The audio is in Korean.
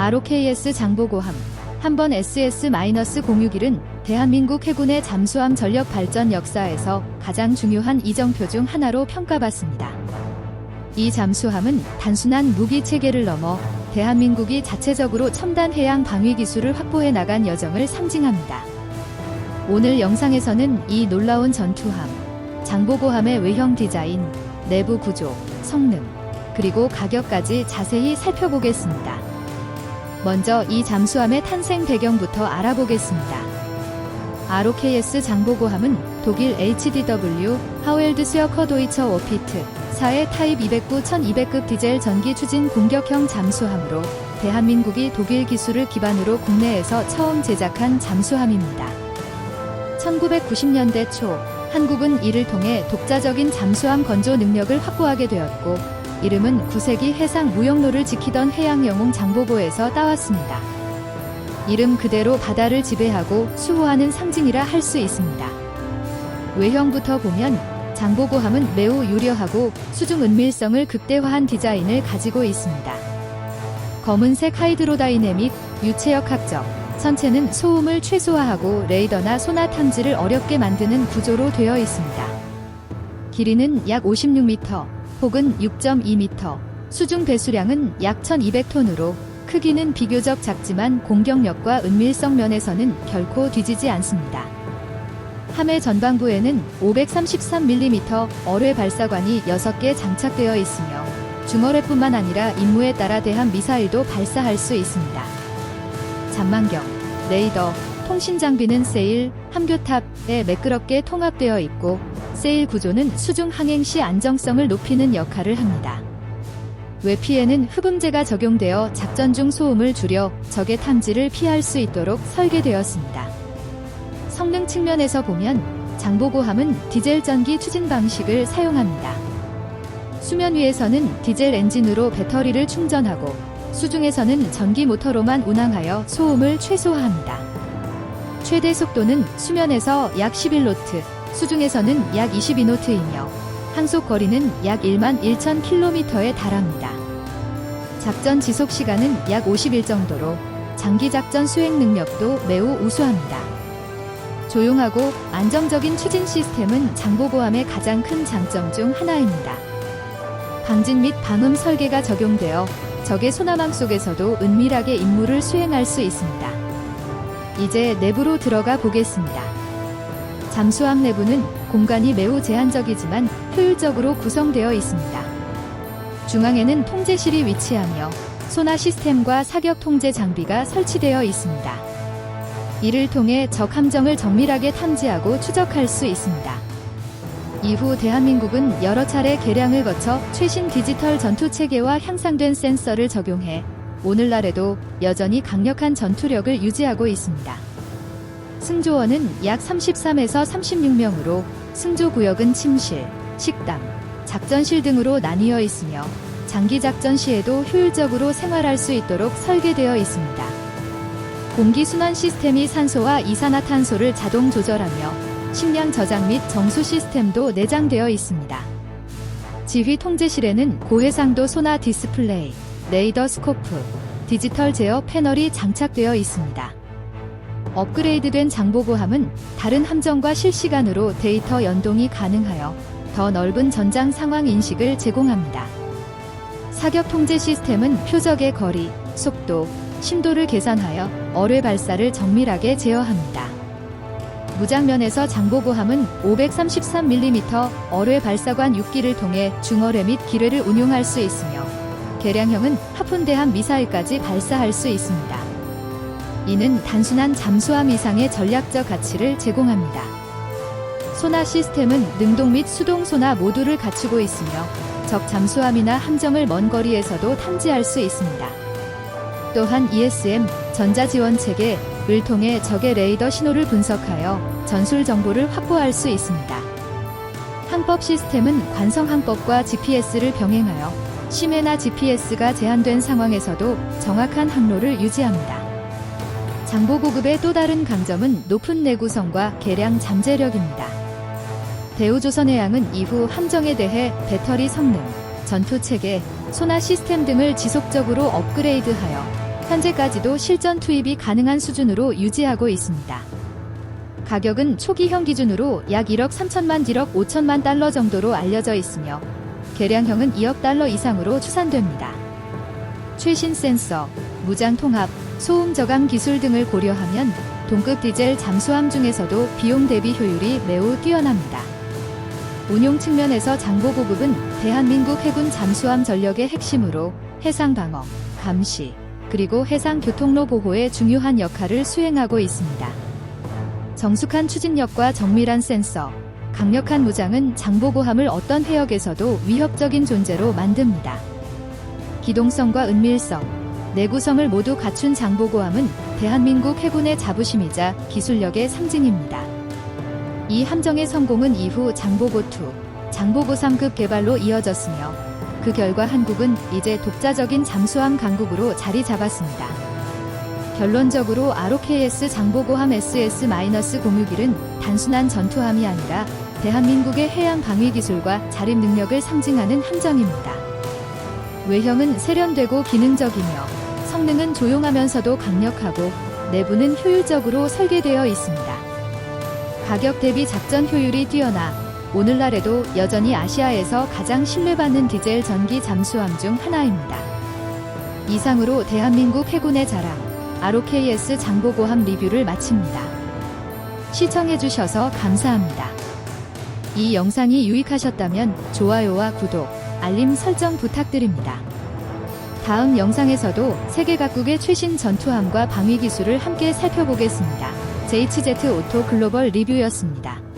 ROKS 장보고함 한번 SS-061은 대한민국 해군의 잠수함 전력 발전 역사에서 가장 중요한 이정표 중 하나로 평가받습니다. 이 잠수함은 단순한 무기 체계를 넘어 대한민국이 자체적으로 첨단 해양 방위 기술을 확보해 나간 여정을 상징합니다. 오늘 영상에서는 이 놀라운 전투함, 장보고함의 외형 디자인, 내부 구조, 성능, 그리고 가격까지 자세히 살펴보겠습니다. 먼저 이 잠수함의 탄생 배경부터 알아보겠습니다. ROKS 장보고함은 독일 HDW 하웰드 스여커 도이처 워피트 4의 타입 209-1200급 디젤 전기 추진 공격형 잠수함으로 대한민국이 독일 기술을 기반으로 국내에서 처음 제작한 잠수함입니다. 1990년대 초 한국은 이를 통해 독자적인 잠수함 건조 능력을 확보하게 되었고 이름은 9세기 해상 무역로를 지키던 해양 영웅 장보고에서 따왔습니다. 이름 그대로 바다를 지배하고 수호하는 상징이라 할 수 있습니다. 외형부터 보면 장보고함은 매우 유려하고 수중 은밀성을 극대화한 디자인을 가지고 있습니다. 검은색 하이드로다이내믹, 유체역 학적, 선체는 소음을 최소화하고 레이더나 소나 탐지를 어렵게 만드는 구조로 되어 있습니다. 길이는 약 56m 혹은 6.2m, 수중 배수량은 약 1200톤으로 크기는 비교적 작지만 공격력과 은밀성 면에서는 결코 뒤지지 않습니다. 함의 전방부에는 533mm 어뢰 발사관이 6개 장착되어 있으며 중어뢰뿐만 아니라 임무에 따라 대한 미사일도 발사할 수 있습니다. 잔망경, 레이더, 통신 장비는 세일, 함교탑에 매끄럽게 통합되어 있고 세일 구조는 수중 항행 시 안정성을 높이는 역할을 합니다. 외피에는 흡음재가 적용되어 작전 중 소음을 줄여 적의 탐지를 피할 수 있도록 설계되었습니다. 성능 측면에서 보면 장보고함은 디젤 전기 추진 방식을 사용합니다. 수면 위에서는 디젤 엔진으로 배터리를 충전하고 수중에서는 전기 모터로만 운항하여 소음을 최소화합니다. 최대 속도는 수면에서 약 11노트, 수중에서는 약 22노트이며 항속 거리는 약 1만 1천 킬로미터에 달합니다. 작전 지속 시간은 약 50일 정도로 장기 작전 수행 능력도 매우 우수합니다. 조용하고 안정적인 추진 시스템은 장보고함의 가장 큰 장점 중 하나입니다. 방진 및 방음 설계가 적용되어 적의 소나망 속에서도 은밀하게 임무를 수행할 수 있습니다. 이제 내부로 들어가 보겠습니다. 잠수함 내부는 공간이 매우 제한적이지만 효율적으로 구성되어 있습니다. 중앙에는 통제실이 위치하며 소나 시스템과 사격 통제 장비가 설치되어 있습니다. 이를 통해 적 함정을 정밀하게 탐지하고 추적할 수 있습니다. 이후 대한민국은 여러 차례 개량을 거쳐 최신 디지털 전투 체계와 향상된 센서를 적용해 오늘날에도 여전히 강력한 전투력을 유지하고 있습니다. 승조원은 약 33에서 36명으로 승조 구역은 침실, 식당, 작전실 등으로 나뉘어 있으며 장기 작전 시에도 효율적으로 생활할 수 있도록 설계되어 있습니다. 공기 순환 시스템이 산소와 이산화탄소를 자동 조절하며 식량 저장 및 정수 시스템도 내장되어 있습니다. 지휘 통제실에는 고해상도 소나 디스플레이, 레이더 스코프, 디지털 제어 패널이 장착되어 있습니다. 업그레이드된 장보고함은 다른 함정과 실시간으로 데이터 연동이 가능하여 더 넓은 전장 상황 인식을 제공합니다. 사격 통제 시스템은 표적의 거리, 속도, 심도를 계산하여 어뢰 발사를 정밀하게 제어합니다. 무장면에서 장보고함은 533mm 어뢰 발사관 6기를 통해 중어뢰 및 기뢰를 운용할 수 있으며 개량형은 하푼대함 미사일까지 발사할 수 있습니다. 이는 단순한 잠수함 이상의 전략적 가치를 제공합니다. 소나 시스템은 능동 및 수동 소나 모두를 갖추고 있으며 적 잠수함이나 함정을 먼 거리에서도 탐지할 수 있습니다. 또한 ESM 전자지원 체계를 통해 적의 레이더 신호를 분석하여 전술 정보를 확보할 수 있습니다. 항법 시스템은 관성 항법과 GPS를 병행하여 심해나 GPS가 제한된 상황에서도 정확한 항로를 유지합니다. 장보 고급의 또 다른 강점은 높은 내구성과 개량 잠재력입니다. 대우조선해양은 이후 함정에 대해 배터리 성능, 전투 체계, 소나 시스템 등을 지속적으로 업그레이드하여 현재까지도 실전 투입이 가능한 수준으로 유지하고 있습니다. 가격은 초기형 기준으로 약 1억 3천만 1억 5천만 달러 정도로 알려져 있으며 개량형은 2억 달러 이상으로 추산됩니다. 최신 센서, 무장 통합, 소음 저감 기술 등을 고려하면 동급 디젤 잠수함 중에서도 비용 대비 효율이 매우 뛰어납니다. 운용 측면에서 장보 보급은 대한민국 해군 잠수함 전력의 핵심으로 해상 방어, 감시, 그리고 해상 교통로 보호에 중요한 역할을 수행하고 있습니다. 정숙한 추진력과 정밀한 센서, 강력한 무장은 장보고함을 어떤 해역에서도 위협적인 존재로 만듭니다. 기동성과 은밀성, 내구성을 모두 갖춘 장보고함은 대한민국 해군의 자부심이자 기술력의 상징입니다. 이 함정의 성공은 이후 장보고2, 장보고3급 개발로 이어졌으며 그 결과 한국은 이제 독자적인 잠수함 강국으로 자리 잡았습니다. 결론적으로 ROKS 장보고함 SS-061은 단순한 전투함이 아니라 대한민국의 해양 방위 기술과 자립 능력을 상징하는 함정입니다. 외형은 세련되고 기능적이며 성능은 조용하면서도 강력하고 내부는 효율적으로 설계되어 있습니다. 가격 대비 작전 효율이 뛰어나 오늘날에도 여전히 아시아에서 가장 신뢰받는 디젤 전기 잠수함 중 하나입니다. 이상으로 대한민국 해군의 자랑 ROKS 장보고함 리뷰를 마칩니다. 시청해주셔서 감사합니다. 이 영상이 유익하셨다면 좋아요와 구독, 알림 설정 부탁드립니다. 다음 영상에서도 세계 각국의 최신 전투함과 방위 기술을 함께 살펴보겠습니다. JHZ 오토 글로벌 리뷰였습니다.